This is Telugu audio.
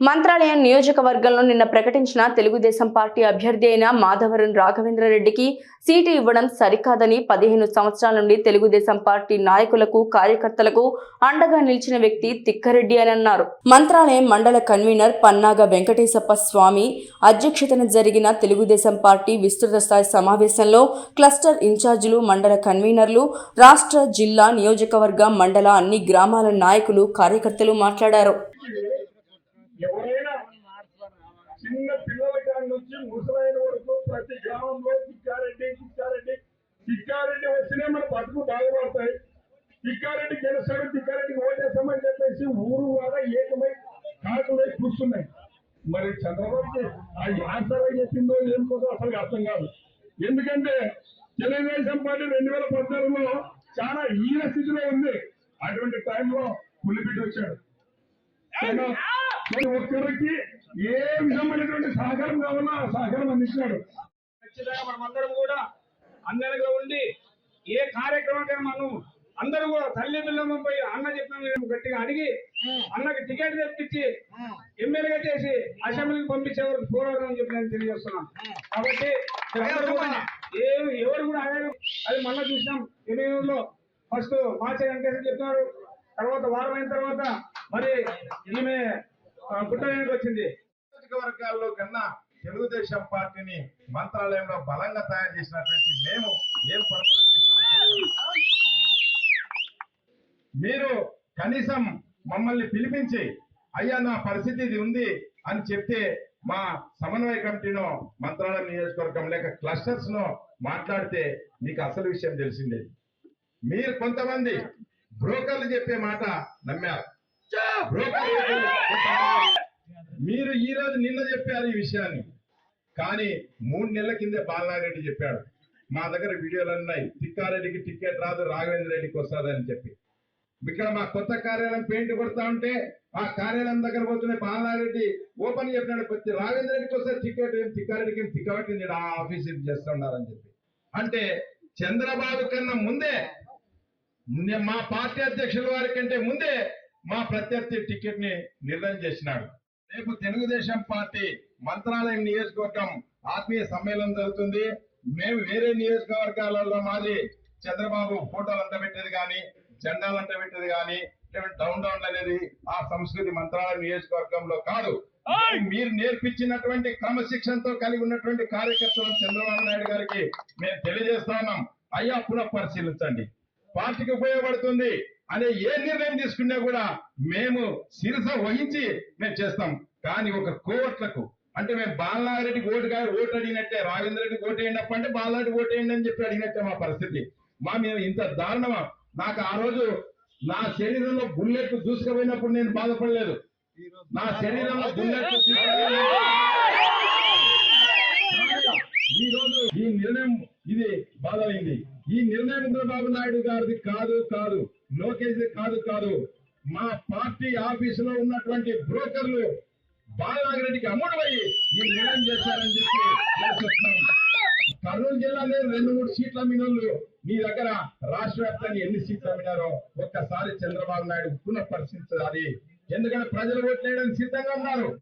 మంత్రాలయం నియోజకవర్గంలో నిన్న ప్రకటించిన తెలుగుదేశం పార్టీ అభ్యర్థి అయిన మాధవరం రాఘవేంద్రరెడ్డికి సీటు ఇవ్వడం సరికాదని పదిహేను సంవత్సరాల నుండి తెలుగుదేశం పార్టీ నాయకులకు కార్యకర్తలకు అండగా నిలిచిన వ్యక్తి తిక్కారెడ్డి అని అన్నారు. మంత్రాలయం మండల కన్వీనర్ పన్నాగ వెంకటేశప్ప స్వామి అధ్యక్షతన జరిగిన తెలుగుదేశం పార్టీ విస్తృత స్థాయి సమావేశంలో క్లస్టర్ ఇన్ఛార్జీలు మండల కన్వీనర్లు రాష్ట్ర జిల్లా నియోజకవర్గ మండల అన్ని గ్రామాల నాయకులు కార్యకర్తలు మాట్లాడారు. గ్రామంలో తిక్కారెడ్డి తిక్కారెడ్డి తిక్కారెడ్డి వస్తేనే మన బతుకు బాగుపడతాయి తిక్కారెడ్డి గెలుస్తాడు తిక్కారెడ్డికి ఓటేస్తామని చెప్పేసి ఊరు వాడ ఏకమై కాకులై కూర్చున్నాయి. మరి చంద్రబాబుకి ఆ ఆన్సర్ చెప్పిందో ఏం కోసం అసలు అర్థం కాదు. ఎందుకంటే తెలుగుదేశం పార్టీ రెండు వేల పద్నాలుగులో చాలా ఈన స్థితిలో ఉంది. అటువంటి టైంలో పులిపిటి వచ్చాడు. ఆయన ఒక్కరికి ఏ విధమైనటువంటి సహకారం కావాలో ఆ సహకారం అందించినాడు. ఖచ్చితంగా మనమందరం కూడా అందరిగా ఉండి ఏ కార్యక్రమానికి మనం అందరూ కూడా తల్లి పిల్లలపై అన్న చెప్పిన గట్టిగా అడిగి అన్నకి టికెట్ తెప్పించి ఎమ్మెల్యేగా చేసి అసెంబ్లీకి పంపించే వరకు పోరాడమని చెప్పి నేను తెలియజేస్తున్నాను. కాబట్టి మీరందరూ కూడా ఏ ఎవరు కూడా అడగరు అది మొన్న చూసినాం ఎన్నికల్లో. ఫస్ట్ మార్చి వెంకటేశ్వర చెప్పినారు. తర్వాత వారం అయిన తర్వాత మరి ఈమె గుట్టడానికి వచ్చింది. నియోజకవర్గాల్లో కన్నా తెలుగుదేశం పార్టీని మంత్రాలయంలో బలంగా తయారు చేసినటువంటి మేము ఏం పొరపాటు మీరు కనీసం మమ్మల్ని పిలిపించి అయ్యా నా పరిస్థితి ఇది ఉంది అని చెప్తే మా సమన్వయ కమిటీను మంత్రాలయం నియోజకవర్గం లేక క్లస్టర్స్ను మాట్లాడితే మీకు అసలు విషయం తెలిసిందే. మీరు కొంతమంది బ్రోకర్లు చెప్పే మాట నమ్మారు. బ్రోకర్లు మీరు ఈ రోజు నిన్న చెప్పారు ఈ విషయాన్ని. కానీ మూడు నెలల కిందే బాలనారెడ్డి చెప్పాడు మా దగ్గర వీడియోలు ఉన్నాయి. తిక్కారెడ్డికి టికెట్ రాదు రాఘవేంద్ర రెడ్డికి వస్తుందని చెప్పి. ఇక్కడ మా కొత్త కార్యాలయం పెయింట్ కొడతా ఉంటే ఆ కార్యాలయం దగ్గర పోతున్న బాలనారెడ్డి ఓపెన్ చెప్పినాడు ప్రతి రాఘవేంద్ర రెడ్డికి వస్తే టికెట్ ఏం తిక్కారెడ్డికి ఏం తిక్కబట్టింది ఆ ఆఫీస్ చేస్తున్నారని చెప్పి. అంటే చంద్రబాబు కన్నా ముందే మా పార్టీ అధ్యక్షుల వారి కంటే ముందే మా ప్రత్యర్థి టికెట్ని నిర్ణయం చేసినాడు. రేపు తెలుగుదేశం పార్టీ మంత్రాలయం నియోజకవర్గం ఆత్మీయ సమ్మేళనం జరుగుతుంది. మేము వేరే నియోజకవర్గాలలో మాది చంద్రబాబు ఫోటోలు అంట పెట్టేది కానీ జెండాలు అంట పెట్టేది కానీ డౌన్ డౌన్ అనేది ఆ సంస్కృతి మంత్రాలయం నియోజకవర్గంలో కాదు. మీరు నేర్పించినటువంటి క్రమశిక్షణతో కలిగి ఉన్నటువంటి కార్యకర్తలు చంద్రబాబు నాయుడు గారికి మేము తెలియజేస్తా ఉన్నాం. అయ్యా పునః పరిశీలించండి పార్టీకి ఉపయోగపడుతుంది అనే ఏ నిర్ణయం తీసుకున్నా కూడా మేము శిరస వహించి మేము చేస్తాం. కానీ ఒక కోవట్లకు అంటే మేము బాలనారెడ్డికి ఓటు కా- ఓటు అడిగినట్టే రాజేంద్ర రెడ్డికి ఓటు వేయండి అంటే ఓటు వేయండి అని చెప్పి అడిగినట్టే మా పరిస్థితి. మా మేము ఇంత దారుణమా? నాకు ఆ రోజు నా శరీరంలో బుల్లెట్ దూసుకుపోయినప్పుడు నేను బాధపడలేదు. నా శరీరంలో బుల్లెట్ ఈ రోజు ఈ నిర్ణయం ఇది బాధైంది ఈ నిర్ణయం చంద్రబాబు నాయుడు గారిది కాదు కాదు. లోకేష్ కాదు కాదు. మా పార్టీ ఆఫీసులో ఉన్నటువంటి బ్రోకర్లు బాలనాగిరెడ్డికి అమ్ముడుపోయి ఈ నిర్ణయం చేశారని చెప్పి తెలిసొస్తున్నాం. కర్నూలు జిల్లాలో రెండు మూడు సీట్ల అమ్మినోళ్ళు మీ దగ్గర రాష్ట్ర వ్యాప్తంగా ఎన్ని సీట్లు అమ్మినారో ఒక్కసారి చంద్రబాబు నాయుడు పునః పరిశీలించాలి ఎందుకంటే ప్రజలు ఓట్లేయడానికి సిద్ధంగా ఉన్నారు.